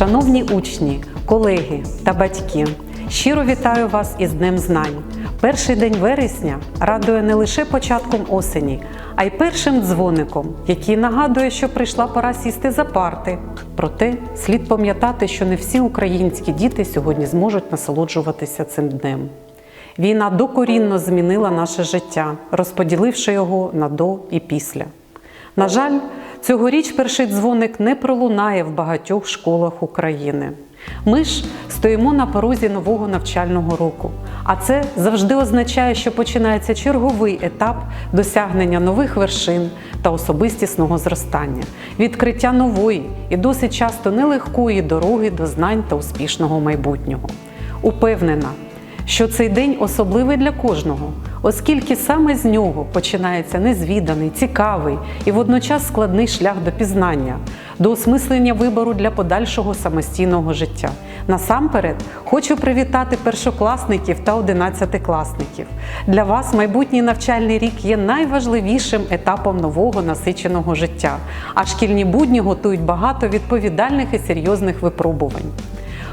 Шановні учні, колеги та батьки, щиро вітаю вас із Днем Знань. Перший день вересня радує не лише початком осені, а й першим дзвоником, який нагадує, що прийшла пора сісти за парти. Проте слід пам'ятати, що не всі українські діти сьогодні зможуть насолоджуватися цим днем. Війна докорінно змінила наше життя, розподіливши його на до і після. На жаль, цьогоріч перший дзвоник не пролунає в багатьох школах України. Ми ж стоїмо на порозі нового навчального року, а це завжди означає, що починається черговий етап досягнення нових вершин та особистісного зростання, відкриття нової і досить часто нелегкої дороги до знань та успішного майбутнього. Упевнена, що цей день особливий для кожного, оскільки саме з нього починається незвіданий, цікавий і водночас складний шлях до пізнання, до осмислення вибору для подальшого самостійного життя. Насамперед хочу привітати першокласників та одинадцятикласників. Для вас майбутній навчальний рік є найважливішим етапом нового насиченого життя, а шкільні будні готують багато відповідальних і серйозних випробувань.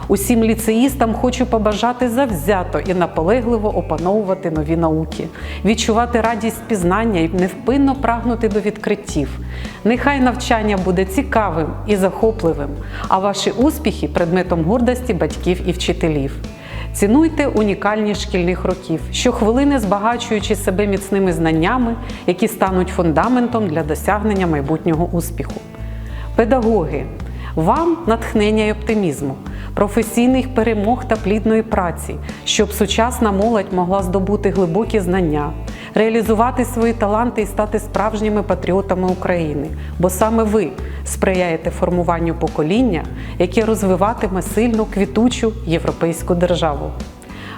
Усім ліцеїстам хочу побажати завзято і наполегливо опановувати нові науки, відчувати радість пізнання і невпинно прагнути до відкриттів. Нехай навчання буде цікавим і захопливим, а ваші успіхи предметом гордості батьків і вчителів. Цінуйте унікальність шкільних років, щохвилини збагачуючи себе міцними знаннями, які стануть фундаментом для досягнення майбутнього успіху. Педагоги, вам натхнення й оптимізму, професійних перемог та плідної праці, щоб сучасна молодь могла здобути глибокі знання, реалізувати свої таланти і стати справжніми патріотами України, бо саме ви сприяєте формуванню покоління, яке розвиватиме сильну квітучу європейську державу.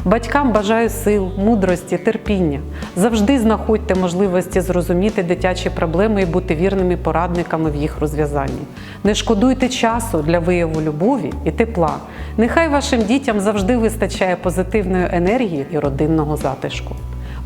Батькам бажаю сил, мудрості, терпіння. Завжди знаходьте можливості зрозуміти дитячі проблеми і бути вірними порадниками в їх розв'язанні. Не шкодуйте часу для вияву любові і тепла. Нехай вашим дітям завжди вистачає позитивної енергії і родинного затишку.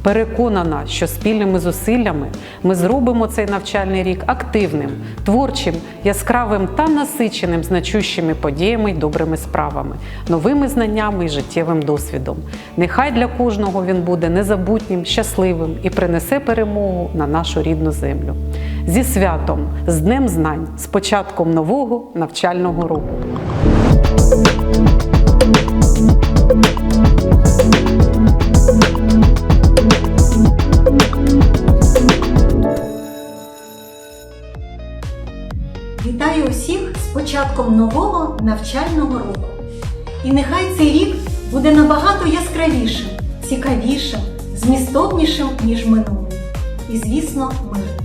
Переконана, що спільними зусиллями ми зробимо цей навчальний рік активним, творчим, яскравим та насиченим значущими подіями й добрими справами, новими знаннями і життєвим досвідом. Нехай для кожного він буде незабутнім, щасливим і принесе перемогу на нашу рідну землю. Зі святом, з Днем Знань, з початком нового навчального року. Нового навчального року. І нехай цей рік буде набагато яскравішим, цікавішим, змістовнішим, ніж минулий. І, звісно, мирним.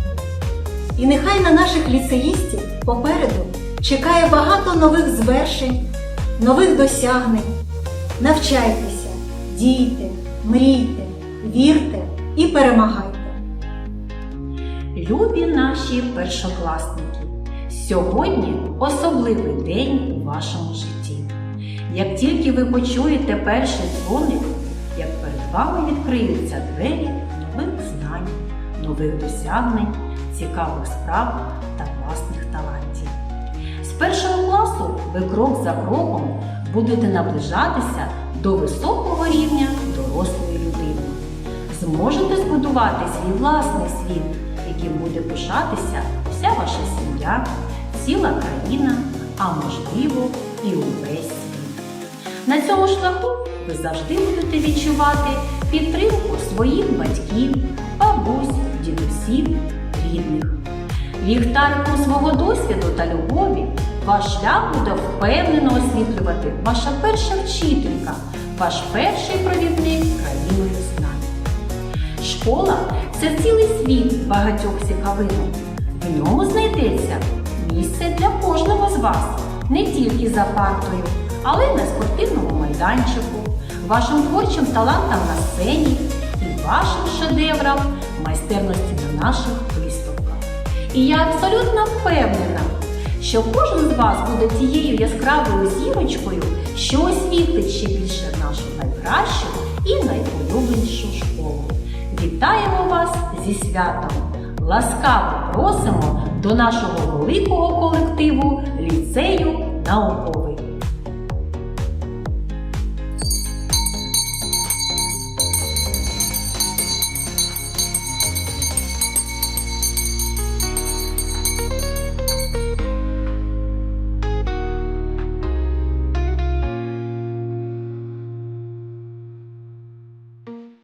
І нехай на наших ліцеїстів попереду чекає багато нових звершень, нових досягнень. Навчайтеся, дійте, мрійте, вірте і перемагайте. Любі наші першокласники! Сьогодні особливий день у вашому житті. Як тільки ви почуєте перший дзвоник, як перед вами відкриються двері нових знань, нових досягнень, цікавих справ та власних талантів. З першого класу ви крок за кроком будете наближатися до високого рівня дорослої людини. Зможете збудувати свій власний світ, яким буде пишатися вся ваша сім'я, ціла країна, а можливо і увесь світ. На цьому шляху ви завжди будете відчувати підтримку своїх батьків, бабусь, дідусів, рідних. Ліхтариком свого досвіду та любові ваш шлях буде впевнено освітлювати ваша перша вчителька, ваш перший провідник країною знань. Школа це цілий світ багатьох цікавинок. В ньому знайдеться місце для кожного з вас, не тільки за партою, але й на спортивному майданчику, вашим творчим талантам на сцені і вашим шедеврам майстерності на наших виставках. І я абсолютно впевнена, що кожен з вас буде тією яскравою зірочкою, що освітлить ще більше нашу найкращу і найулюбленішу школу. Вітаємо вас зі святом! Ласкаво просимо до нашого великого колективу ліцею науковий.